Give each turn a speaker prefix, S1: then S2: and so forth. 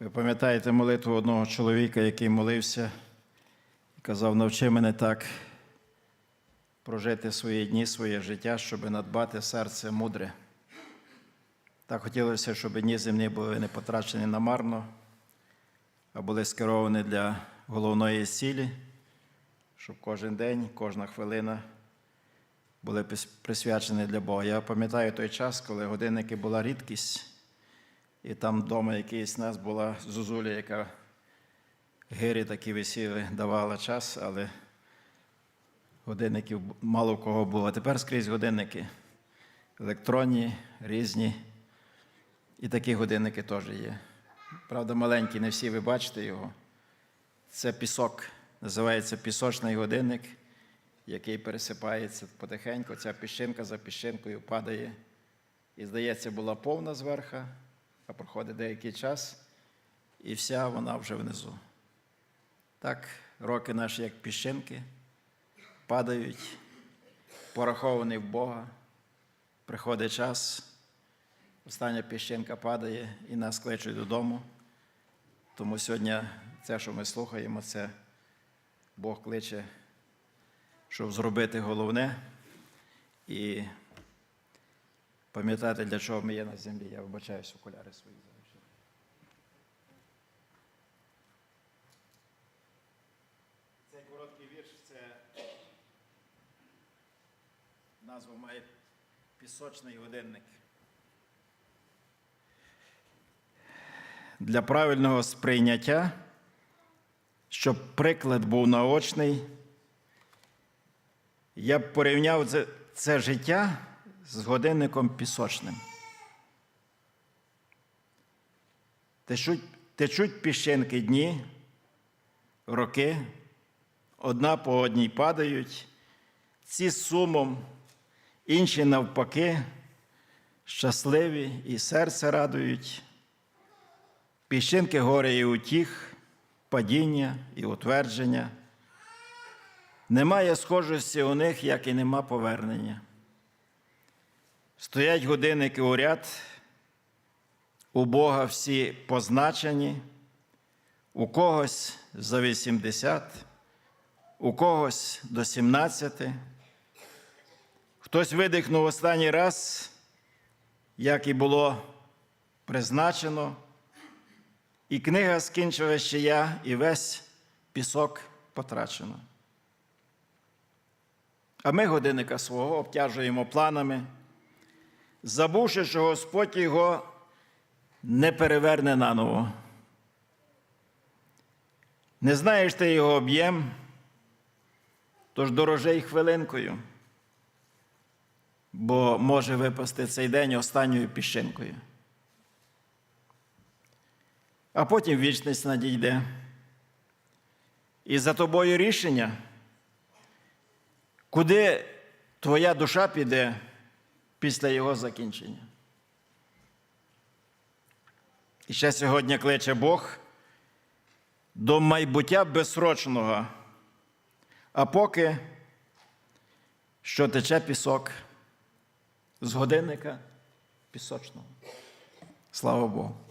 S1: Ви пам'ятаєте молитву одного чоловіка, який молився і казав, навчи мене так прожити свої дні, своє життя, щоб надбати серце мудре. Так хотілося, щоб дні земні були не потрачені намарно, а були скеровані для головної цілі, щоб кожен день, кожна хвилина були присвячені для Бога. Я пам'ятаю той час, коли годинники була рідкість, і там вдома якийсь нас була зозуля, яка гирі такі висіли, давала час, але годинників мало в кого було. А тепер скрізь годинники електронні, різні. І такі годинники теж є. Правда, маленькі, не всі ви бачите його. Це пісок, називається пісочний годинник, який пересипається потихеньку. Ця піщинка за піщинкою падає. І, здається, була повна зверха, а проходить деякий час, і вся вона вже внизу. Так, роки наші, як піщинки, падають, пораховані в Бога. Приходить час, остання піщинка падає і нас кличуть додому. Тому сьогодні це, що ми слухаємо, це Бог кличе, щоб зробити головне і пам'ятати, для чого ми є на землі. Я вибачаюсь, окуляри свої залишив. Цей короткий вірш це назву має пісочний годинник. Для правильного сприйняття, щоб приклад був наочний, я б порівняв це, це життя з годинником пісочним. Течуть, течуть піщинки дні, роки, одна по одній падають, ці з сумом, інші навпаки, щасливі і серце радують. Піщинки горя і утіх, падіння і утвердження. Немає схожості у них, як і нема повернення. Стоять годинники у ряд, у Бога всі позначені, у когось за 80, у когось до 17. Хтось видихнув останній раз, як і було призначено, і книга скінчила ще я, і весь пісок потрачено. А ми годинника свого обтяжуємо планами, забувши, що Господь його не переверне наново. Не знаєш ти його об'єм, тож дорожей хвилинкою, бо може випасти цей день останньою піщинкою. А потім вічність надійде. І за тобою рішення, куди твоя душа піде після його закінчення. І ще сьогодні кличе Бог до майбуття безсрочного, а поки що тече пісок з годинника пісочного. Слава Богу.